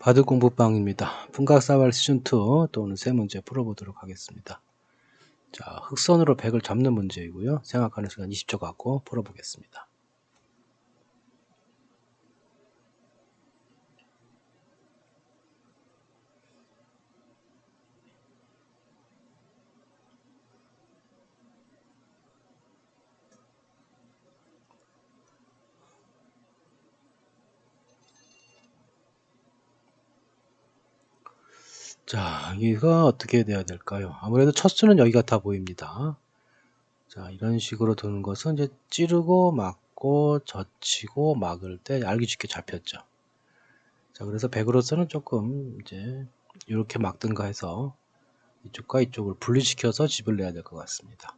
바둑 공부방입니다. 풍각사발 시즌2 또 오늘 세 문제 풀어보도록 하겠습니다. 자, 흑선으로 100을 잡는 문제이고요. 생각하는 시간 20초 갖고 풀어보겠습니다. 자, 여기가 어떻게 돼야 될까요? 아무래도 첫 수는 여기 같아 보입니다. 자, 이런 식으로 두는 것은 이제 찌르고 막고 젖히고 막을 때 알기 쉽게 잡혔죠. 자, 그래서 100으로서는 조금 이제 이렇게 막든가 해서 이쪽과 이쪽을 분리시켜서 집을 내야 될 것 같습니다.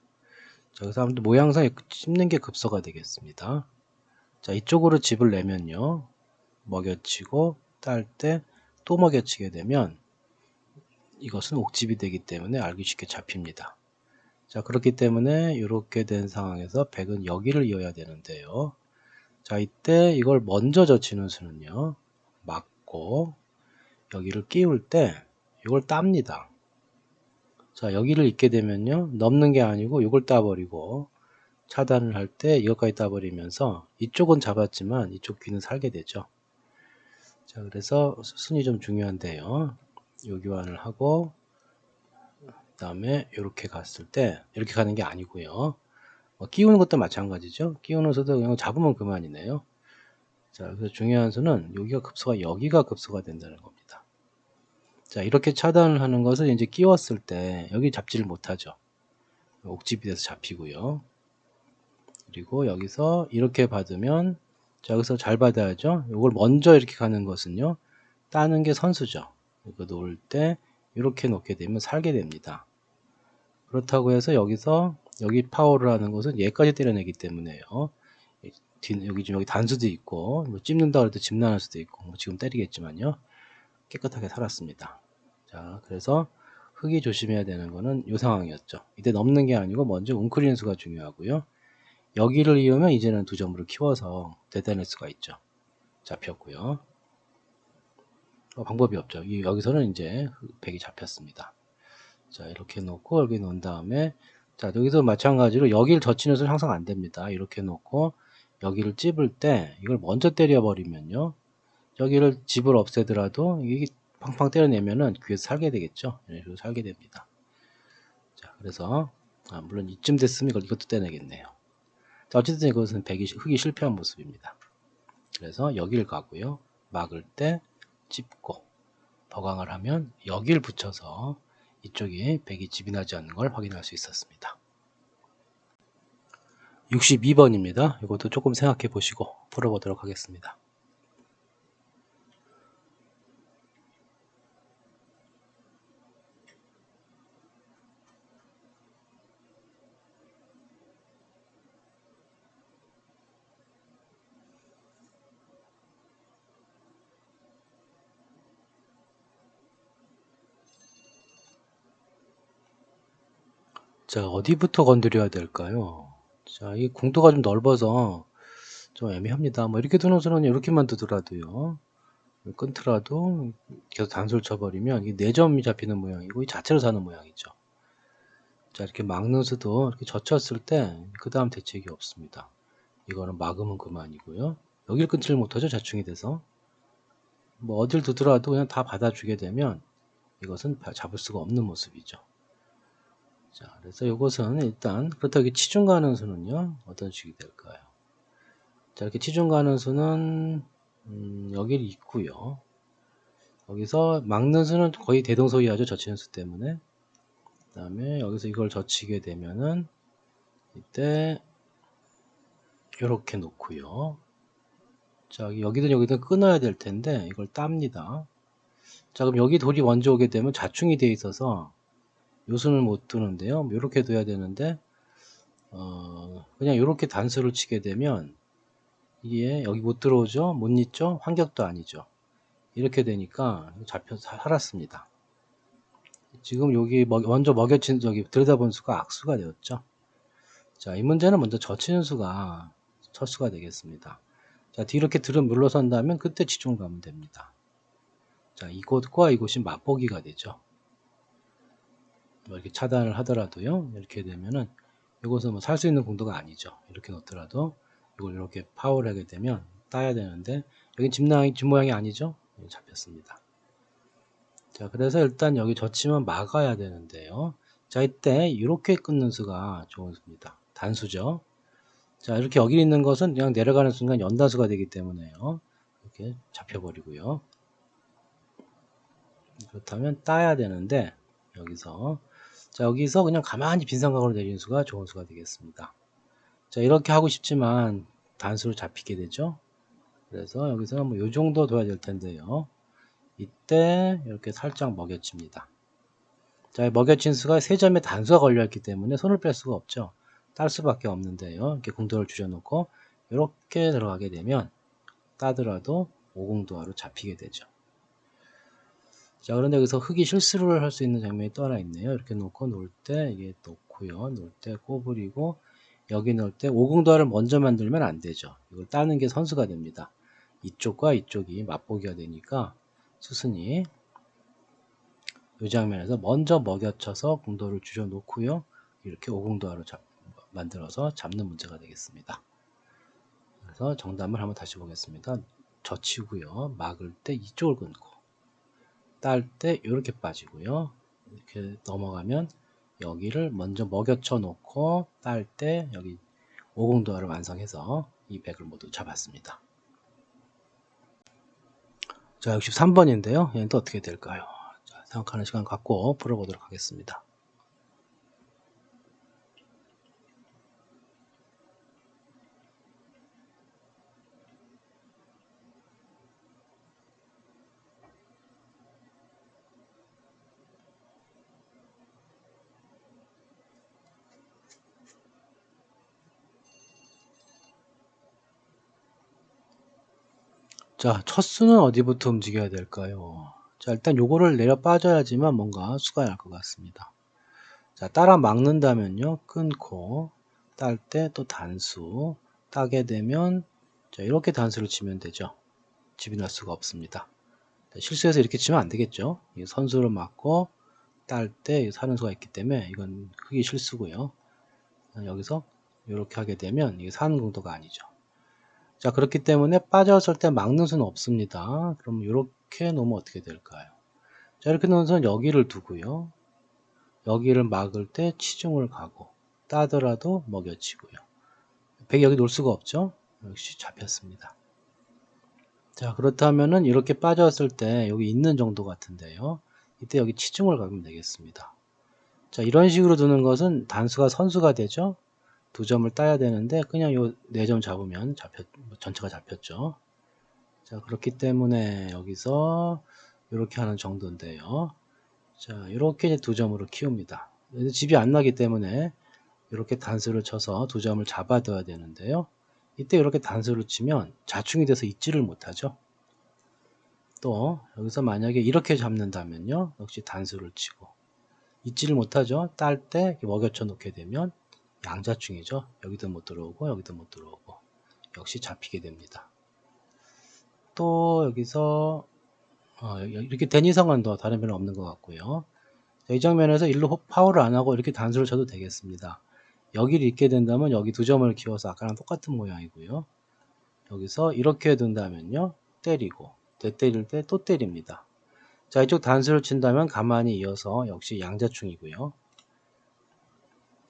자, 그래서 아무튼 모양상 찝는 게 급소가 되겠습니다. 자, 이쪽으로 집을 내면요. 먹여치고 딸 때 또 먹여치게 되면 이것은 옥집이 되기 때문에 알기 쉽게 잡힙니다. 자 그렇기 때문에 이렇게 된 상황에서 100은 여기를 이어야 되는데요. 자 이때 이걸 먼저 젖히는 수는요. 맞고 여기를 끼울 때 이걸 땁니다. 자 여기를 잊게 되면요. 넘는 게 아니고 이걸 따버리고 차단을 할 때 이것까지 따버리면서 이쪽은 잡았지만 이쪽 귀는 살게 되죠. 자 그래서 순이 좀 중요한데요. 요 교환을 하고 그 다음에 이렇게 갔을 때 이렇게 가는 게 아니고요. 뭐 끼우는 것도 마찬가지죠. 끼우는 수도 그냥 잡으면 그만이네요. 자 그래서 중요한 수는 여기가 급소가 여기가 급소가 된다는 겁니다. 자 이렇게 차단을 하는 것을 이제 끼웠을 때 여기 잡지를 못하죠. 옥집이 돼서 잡히고요. 그리고 여기서 이렇게 받으면 자 여기서 잘 받아야죠. 이걸 먼저 이렇게 가는 것은요. 따는 게 선수죠 이거 놓을 때 이렇게 놓게 되면 살게 됩니다. 그렇다고 해서 여기서 여기 파워를 하는 것은 얘까지 때려내기 때문에요. 여기 지금 여기 단수도 있고 뭐 찝는다 그래도 집난할 수도 있고 뭐 지금 때리겠지만요. 깨끗하게 살았습니다. 자 그래서 흙이 조심해야 되는 거는 이 상황이었죠. 이때 넘는 게 아니고 먼저 웅크리는 수가 중요하고요. 여기를 이으면 이제는 두 점으로 키워서 대단할 수가 있죠. 잡혔고요. 어, 방법이 없죠. 이, 여기서는 이제 백이 잡혔습니다. 자, 이렇게 놓고 여기 놓은 다음에 자, 여기서 마찬가지로 여기를 젖히는 수는 항상 안 됩니다. 이렇게 놓고 여기를 찝을 때 이걸 먼저 때려버리면요. 여기를 집을 없애더라도 이게 팡팡 때려내면은 귀에서 살게 되겠죠. 이런 식으로 살게 됩니다. 자, 그래서 아, 물론 이쯤 됐으면 이걸 이것도 떼내겠네요. 자, 어쨌든 이것은 백이 흙이 실패한 모습입니다. 그래서 여기를 가고요. 막을 때 찝고 보강을 하면 여기를 붙여서 이쪽이 백이 집이나지 않는 걸 확인할 수 있었습니다. 62번입니다. 이것도 조금 생각해 보시고 풀어보도록 하겠습니다. 자, 어디부터 건드려야 될까요? 자, 이 공도가 좀 넓어서 좀 애매합니다. 뭐 이렇게 두는 수는 이렇게만 두더라도요. 끊더라도 계속 단수를 쳐버리면 이 4점이 잡히는 모양이고 이 자체로 사는 모양이죠. 자, 이렇게 막는 수도 이렇게 젖혔을 때 그 다음 대책이 없습니다. 이거는 막으면 그만이고요. 여기를 끊지를 못하죠. 자충이 돼서. 뭐 어딜 두더라도 그냥 다 받아주게 되면 이것은 잡을 수가 없는 모습이죠. 자, 그래서 이것은 일단 그렇다고 치중 가는 수는요 어떤 식이 될까요? 자, 이렇게 치중 가는 수는 음, 여기를 있고요. 여기서 막는 수는 거의 대동소이하죠. 젖히는 수 때문에. 그 다음에 여기서 이걸 젖히게 되면은 이때 이렇게 놓고요. 자, 여기든 여기든 끊어야 될 텐데 이걸 땁니다. 자, 그럼 여기 돌이 먼저 오게 되면 자충이 돼 있어서 요순을 못 두는데요. 이렇게 둬야 되는데 어, 그냥 이렇게 단수를 치게 되면 이게 여기 못 들어오죠. 못 잊죠. 환격도 아니죠. 이렇게 되니까 잡혀 살았습니다. 지금 여기 먼저 먹여친 저기 들여다본 수가 악수가 되었죠. 자, 이 문제는 먼저 젖히는 수가 첫 수가 되겠습니다. 자, 뒤 이렇게 들은 물러선다면 그때 지중 가면 됩니다. 자, 이곳과 이곳이 맛보기가 되죠. 뭐 이렇게 차단을 하더라도요. 이렇게 되면은 이것은 뭐 살 수 있는 공도가 아니죠. 이렇게 놓더라도 이걸 이렇게 파워를 하게 되면 따야 되는데 여기 집 모양이, 집 모양이 아니죠. 예, 잡혔습니다. 자, 그래서 일단 여기 젖히면 막아야 되는데요. 자, 이때 이렇게 끊는 수가 좋은 수입니다. 단수죠. 자, 이렇게 여기 있는 것은 그냥 내려가는 순간 연다수가 되기 때문에요. 이렇게 잡혀버리고요. 그렇다면 따야 되는데 여기서 자 여기서 그냥 가만히 빈삼각으로 내리는 수가 좋은 수가 되겠습니다. 자 이렇게 하고 싶지만 단수로 잡히게 되죠. 그래서 여기서는 뭐 요 정도 둬야 될 텐데요. 이때 이렇게 살짝 먹여칩니다. 자 먹여친 수가 세 점에 단수가 걸려 있기 때문에 손을 뺄 수가 없죠. 딸 수밖에 없는데요. 이렇게 공도를 줄여놓고 이렇게 들어가게 되면 따더라도 오공도화로 잡히게 되죠. 자, 그런데 여기서 흙이 실수를 할 수 있는 장면이 또 하나 있네요. 이렇게 놓고 놓을 때 이게 놓고요. 놓을 때 꼬부리고 여기 넣을 때 오공도화를 먼저 만들면 안 되죠. 이걸 따는 게 선수가 됩니다. 이쪽과 이쪽이 맛보기가 되니까 수순이 이 장면에서 먼저 먹여쳐서 공도를 줄여 놓고요. 이렇게 오공도화로 잡, 만들어서 잡는 문제가 되겠습니다. 그래서 정답을 한번 다시 보겠습니다. 젖히고요. 막을 때 이쪽을 끊고 딸 때 이렇게 빠지고요. 이렇게 넘어가면 여기를 먼저 먹여쳐 놓고 딸 때 여기 오공도화를 완성해서 이 백을 모두 잡았습니다. 자, 63번인데요. 얘는 또 어떻게 될까요? 자, 생각하는 시간 갖고 풀어보도록 하겠습니다. 자, 첫 수는 어디부터 움직여야 될까요? 자, 일단 요거를 내려 빠져야지만 뭔가 수가 날 것 같습니다. 자, 따라 막는다면요. 끊고 딸 때 또 단수 따게 되면 자, 이렇게 단수를 치면 되죠. 집이 날 수가 없습니다. 실수해서 이렇게 치면 안 되겠죠. 선수를 맞고 딸 때 사는 수가 있기 때문에 이건 크게 실수고요. 여기서 이렇게 하게 되면 이게 사는 공도가 아니죠. 자 그렇기 때문에 빠졌을 때 막는 수는 없습니다. 그럼 이렇게 놓으면 어떻게 될까요? 자 이렇게 수는 여기를 두고요. 여기를 막을 때 치중을 가고 따더라도 먹여치고요. 100 여기 놓을 수가 없죠. 역시 잡혔습니다. 자 그렇다면은 이렇게 빠졌을 때 여기 있는 정도 같은데요. 이때 여기 치중을 가면 되겠습니다. 자 이런 식으로 두는 것은 단수가 선수가 되죠. 두 점을 따야 되는데 그냥 요 네 점 잡으면 잡혔 전체가 잡혔죠. 자 그렇기 때문에 여기서 이렇게 하는 정도인데요. 자 이렇게 이제 두 점으로 키웁니다. 집이 안 나기 때문에 이렇게 단수를 쳐서 두 점을 잡아둬야 되는데요. 이때 이렇게 단수를 치면 자충이 돼서 있지를 못하죠. 또 여기서 만약에 이렇게 잡는다면요. 역시 단수를 치고 있지를 못하죠. 딸 때 먹여쳐 놓게 되면 양자충이죠. 여기도 못 들어오고 여기도 못 들어오고 역시 잡히게 됩니다. 또 여기서 어, 이렇게 된 이상은 더 다른 변은 없는 것 같고요. 이 장면에서 일로 파워를 안 하고 이렇게 단수를 쳐도 되겠습니다. 여기를 있게 된다면 여기 두 점을 키워서 아까랑 똑같은 모양이고요. 여기서 이렇게 둔다면요. 때리고 때릴 때 또 때립니다. 자 이쪽 단수를 친다면 가만히 이어서 역시 양자충이고요.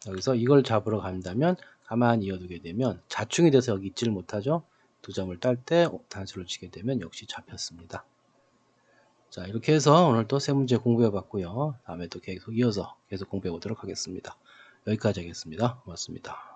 여기서 이걸 잡으러 간다면 가만히 이어두게 되면 자충이 돼서 여기 있지를 못하죠. 두 점을 딸 때 단수를 치게 되면 역시 잡혔습니다. 자 이렇게 해서 오늘 또 세 문제 공부해 봤고요. 다음에 또 계속 이어서 계속 공부해 보도록 하겠습니다. 여기까지 하겠습니다. 고맙습니다.